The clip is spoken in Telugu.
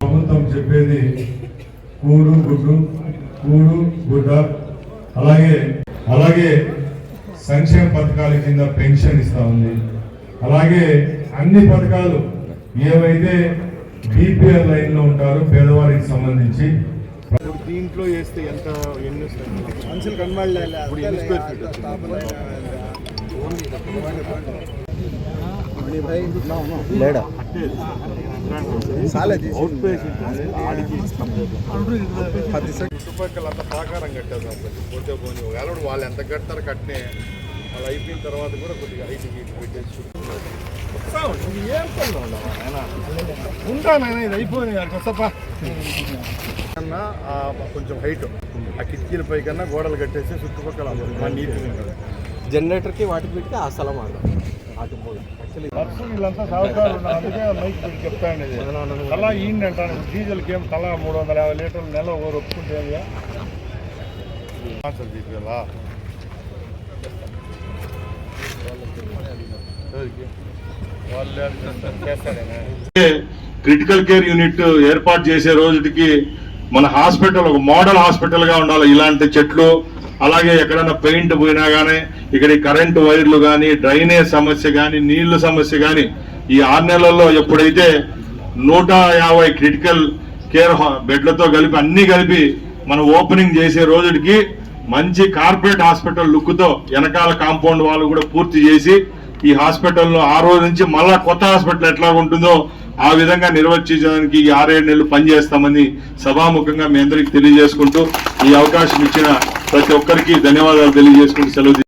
ప్రభుత్వం చెప్పేది కూడు గుడ్డు కూడు గుడ్డ అలాగే అలాగే సంక్షేమ పథకాల కింద పెన్షన్ ఇస్తా ఉంది. అలాగే అన్ని పథకాలు ఏవైతే బీపీఎల్ లైన్లో ఉంటారో పేదవారికి సంబంధించి దీంట్లో వేస్తే ఎంత ఎన్ని మనుషులు కనబడలే ఇప్పుడు ఎన్ని స్క్వేర్ ఫీట్ వచ్చింది? లేడా సాలే అవుట్ పేషెంట్ ఉంది, ఆడికి పది సెకండ్ చుట్టుపక్కల అంతా ప్రాకారం కట్టారు పోతే పోనీ ఒకవేళ వాళ్ళు ఎంత కడతారు కట్టినే వాళ్ళు అయిపోయిన తర్వాత కూడా కొద్దిగా హైట్ గీట్ పెట్టేసి ఏం పనిలో? ఉంటా నాయన? ఇది అయిపోయింది. కొత్తపా కన్నా ఆ కొంచెం హైట్. ఆ కిటికీల పై కన్నా గోడలు కట్టేసి చుట్టుపక్కల ఉంటుంది జనరేటర్కి వాటికి పెట్టి ఆ స్థలం ఆడదాం అటు యాక్చువల్లీ వర్షం వీళ్ళంతా సాగుతారు ఉన్నారు. అందుకే మైక్ పెట్టి చెప్తాను తలా ఈండి అంటాను. డీజిల్కి ఏం తలా మూడు వందల యాభై లీటర్లు నెల ఓరు ఒప్పుకుంటే క్రిటికల్ కేర్ యూనిట్ ఏర్పాటు చేసే రోజుకి మన హాస్పిటల్ ఒక మోడల్ హాస్పిటల్గా ఉండాలి. ఇలాంటి చెట్లు అలాగే ఎక్కడైనా పెయింట్ పోయినా కానీ ఇక్కడ కరెంటు వైర్లు కానీ డ్రైనేజ్ సమస్య కానీ నీళ్ళు సమస్య కానీ ఈ ఆరు నెలల్లో ఎప్పుడైతే నూట యాభై క్రిటికల్ కేర్ బెడ్లతో కలిపి అన్నీ కలిపి మనం ఓపెనింగ్ చేసే రోజుకి మంచి కార్పొరేట్ హాస్పిటల్ లుక్తో వెనకాల కాంపౌండ్ వాళ్ళు కూడా పూర్తి చేసి ఈ హాస్పిటల్లో ఆ రోజు నుంచి మళ్ళా కొత్త హాస్పిటల్ ఎట్లా ఉంటుందో ఆ విధంగా నిర్వర్తించడానికి ఈ ఆరేడు నెలలు పనిచేస్తామని సభాముఖంగా మీ అందరికి తెలియజేసుకుంటూ ఈ అవకాశం ఇచ్చిన ప్రతి ఒక్కరికి ధన్యవాదాలు తెలియజేసుకుంటూ సెలవు